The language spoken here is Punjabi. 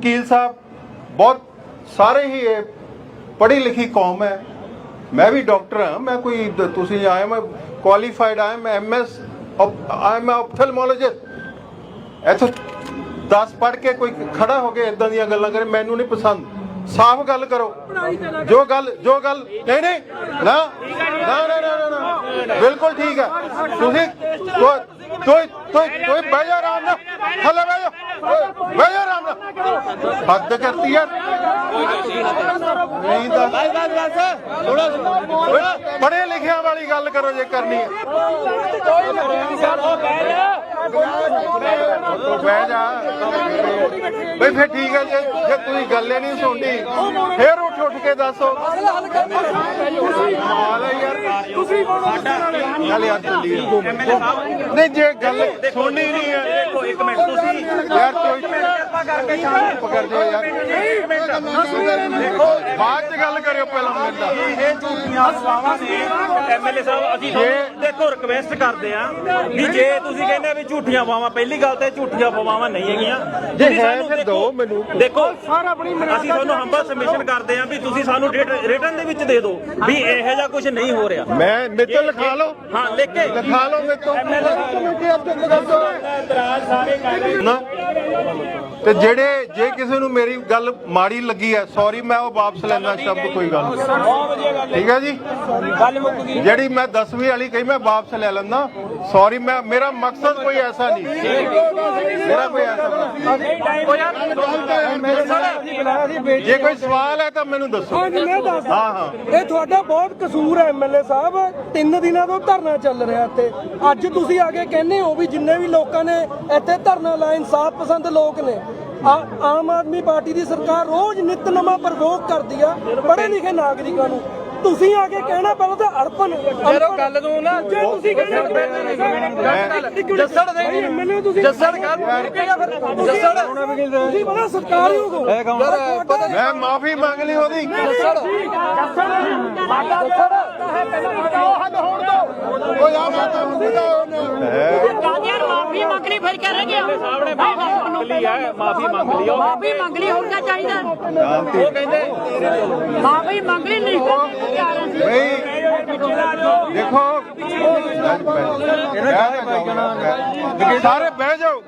ਵਕੀਲ ਸਾਹਿਬ ਬਹੁਤ ਸਾਰੇ ਹੀ ਇਹ ਪੜ੍ਹੀ ਲਿਖੀ ਕੌਮ ਹੈ। ਮੈਂ ਵੀ ਡਾਕਟਰ ਹਾਂ ਮੈਂ ਕੋਈ ਤੁਸੀਂ ਆਏ ਮੈਂ ਕੁਆਲੀਫਾਈਡ ਆਇਆ ਮੈਂ ਐਮਐਸ ਆਈ ਐਮ ਆਪਥਲਮੋਲੋਜਿਸਟ ਇੱਥੋਂ 10 ਪੜ੍ਹ ਕੇ ਕੋਈ ਖੜਾ ਹੋ ਕੇ ਇਦਾਂ ਦੀਆਂ ਗੱਲਾਂ ਕਰੇ ਮੈਨੂੰ ਨਹੀਂ ਪਸੰਦ। ਸਾਫ਼ ਗੱਲ ਕਰੋ। ਜੋ ਗੱਲ ਜੋ ਗੱਲ ਨਹੀਂ ਨਹੀਂ ਨਾ ਨਾ ਨਾ, ਨਾ ਬਿਲਕੁਲ ਠੀਕ ਹੈ। ਤੁਸੀਂ ਕੋਈ ਕੋਈ ਕੋਈ ਬਹਿ ਜਾ ਆਰਾਮ ਨਾਲ। ਥੱਲੇ ਬਹਿ ਜਾ। ਓਏ, ਬਹਿ ਜਾ ਆਰਾਮ ਨਾਲ। ਹੱਦ ਕਰਤੀ ਯਾਰ। ਨਹੀਂ ਤਾਂ ਓਏ, ਪੜ੍ਹੇ ਲਿਖਿਆਂ ਵਾਲੀ ਗੱਲ ਕਰੋ ਜੇ ਕਰਨੀ ਹੈ। ਤੂੰ ਬਹਿ ਜਾ। ਬਈ ਫਿਰ ਠੀਕ ਹੈ ਜੇ ਜੇ ਤੁਸੀਂ ਗੱਲ ਗੱਲੇ ਨਹੀਂ ਸੁਣਦੀ ਫੇਰ ਉੱਠ ਉੱਠ ਕੇ ਦੱਸੋ। ਹਾਲ ਹੈ ਯਾਰ ਚੱਲ ਨਹੀਂ ਜੇ ਗੱਲ ਸੁਣਨੀ ਨਹੀਂ ਹੈ। ਦੇਖੋ ਇੱਕ ਮਿੰਟ ਤੁਸੀਂ ਯਾਰ ਕੋਈ ਪਕੜ ਜਾ ਯਾਰ। ਬਾਅਦ ਚ ਗੱਲ ਕਰਿਓ ਪਹਿਲਾਂ ਮੇਰੇ ਨਾਲ ਇਹ ਝੂਠੀਆਂ ਅਫਵਾਹਾਂ ਨੇ ਐਮਐਲਏ ਸਾਹਿਬ ਅਸੀਂ ਤੁਹਾਨੂੰ ਦੇਖੋ ਰਿਕਵੈਸਟ ਕਰਦੇ ਆ ਵੀ ਜੇ ਤੁਸੀਂ ਕਹਿੰਦੇ ਵੀ ਝੂਠੀਆਂ ਅਫਵਾਹਾਂ ਪਹਿਲੀ ਗੱਲ ਤੇ ਝੂਠੀਆਂ ਅਫਵਾਹਾਂ ਨਹੀਂ ਹੈਗੀਆਂ। ਜੇ ਹੈ ਫਿਰ ਦੇਖੋ- ਦਿਓ ਮੈਨੂੰ। ਦੇਖੋ ਅਸੀਂ ਤੁਹਾਨੂੰ ਹੰਬਲ ਸਬਮਿਸ਼ਨ ਕਰਦੇ ਆ ਵੀ ਤੁਸੀਂ ਸਾਨੂੰ ਰਿਟਰਨ ਦੇ ਵਿੱਚ ਦੇ ਦਿਓ ਵੀ ਇਹੋ ਜਿਹਾ ਕੁਝ ਨਹੀਂ ਹੋ ਰਿਹਾ। ਮੈਂ ਮੇਰੇ ਤੋਂ ਲਿਖਾ ਲਓ। ਹਾਂ ਲਿਖ ਕੇ। ਲਿਖਾ ਲਓ ਮੇਰੇ ਤੋਂ। ਕਮੇਟੀ ਅਬਜੈਕਟ ਕਰ ਦਿਓ ਇਤਰਾਜ਼ ਸਾਰੇ ਕਰ ਰਹੇ ਨਾ ਤੇ ਜਿਹੜੇ ਜੇ ਕਿਸੇ ਨੂੰ ਮੇਰੀ ਗੱਲ ਮਾੜੀ ਲੱਗੀ ਹੈ ਸੌਰੀ ਮੈਂ ਉਹ ਵਾਪਸ ਲੈਣਾ ਸ਼ਬਦ ਕੋਈ ਗੱਲ ਨਹੀਂ। ਠੀਕ ਹੈ ਜੀ? ਗੱਲ ਮੁੱਕ ਗਈ ਜਿਹੜੀ ਮੈਂ 10ਵੀਂ ਵਾਲੀ ਕਹੀ ਮੈਂ ਵਾਪਸ ਲੈ ਲੈਂਦਾ। ਸੌਰੀ ਮੈਂ ਮੇਰਾ ਮਕਸਦ ਕੋਈ ਐਸਾ ਨਹੀਂ। ਮੇਰਾ ਕੋਈ ਐਸਾ ਨਹੀਂ। ਜੇ ਕੋਈ ਸਵਾਲ ਹੈ ਤਾਂ ਮੈਨੂੰ ਦੱਸੋ। ਹਾਂਜੀ ਮੈਂ ਦੱਸਦਾ ਹਾਂ ਹਾਂ। ਇਹ ਤੁਹਾਡਾ ਬਹੁਤ ਕਸੂਰ ਹੈ ਐਮਐਲਏ ਸਾਹਿਬ। ਤਿੰਨ ਦਿਨਾਂ ਤੋਂ ਧਰਨਾ ਚੱਲ ਰਿਹਾ ਇੱਥੇ। ਅੱਜ ਤੁਸੀਂ ਆ ਕੇ ਕਹਿੰਦੇ ਹੋ ਵੀ ਜਿੰਨੇ ਵੀ ਲੋਕਾਂ ਨੇ ਇੱਥੇ ਧਰਨਾ ਲਾਇਆ ਇਨਸਾਫ ਪਸੰਦ ਲੋਕ ਨੇ। ਆ- ਆਮ ਆਦਮੀ ਪਾਰਟੀ ਦੀ ਸਰਕਾਰ ਰੋਜ਼ ਨਿਤ ਨਵਾਂ ਪ੍ਰਵੋਕ ਕਰਦੀ ਆ ਪੜ੍ਹੇ ਲਿਖੇ ਨਾਗਰਿਕਾਂ ਨੂੰ। ਤੁਸੀਂ ਆ ਕੇ ਕਹਿਣਾ ਪਹਿਲਾਂ ਤਾਂ ਅੜਪਨ ਜਦੋਂ ਗੱਲ ਨੂੰ ਨਾ ਜੇ ਤੁਸੀਂ ਕਹਿੰਦੇ ਜੱਸੜ ਦੇ ਤੁਸੀਂ ਜੱਸੜ ਕਰ। ਜੱਸੜ। ਤੁਸੀਂ ਬੜਾ ਸਤਿਕਾਰਯੋਗ ਹੋ। ਤੁਹਾਡਾ- ਮੈਂ ਮਾਫੀ ਮੰਗ ਲਈ ਉਹਦੀ। ਕੋਈ ਆ ਮੈਂ ਤੁਹਾਨੂੰ ਬਤਾਓ ਦਾਦਿਆਂ ਨੂੰ ਮਾਫੀ ਮੰਗਣੀ ਫਿਰ ਕਰਾਂਗੇ ਸਾਹਮਣੇ ਮਾਫੀ ਮੰਗ ਲਈ ਹੈ ਮਾਫੀ ਮੰਗ ਲਈ ਉਹ ਮਾਫੀ ਮੰਗਣੀ ਹੋਰ ਕੀ ਚਾਹੀਦਾ? ਉਹ ਕਹਿੰਦੇ ਮਾਫੀ ਮੰਗਣੀ ਨਹੀਂ ਬਈ ਦੇਖੋ। ਸਾਰੇ ਬਹਿ ਜਾਓ।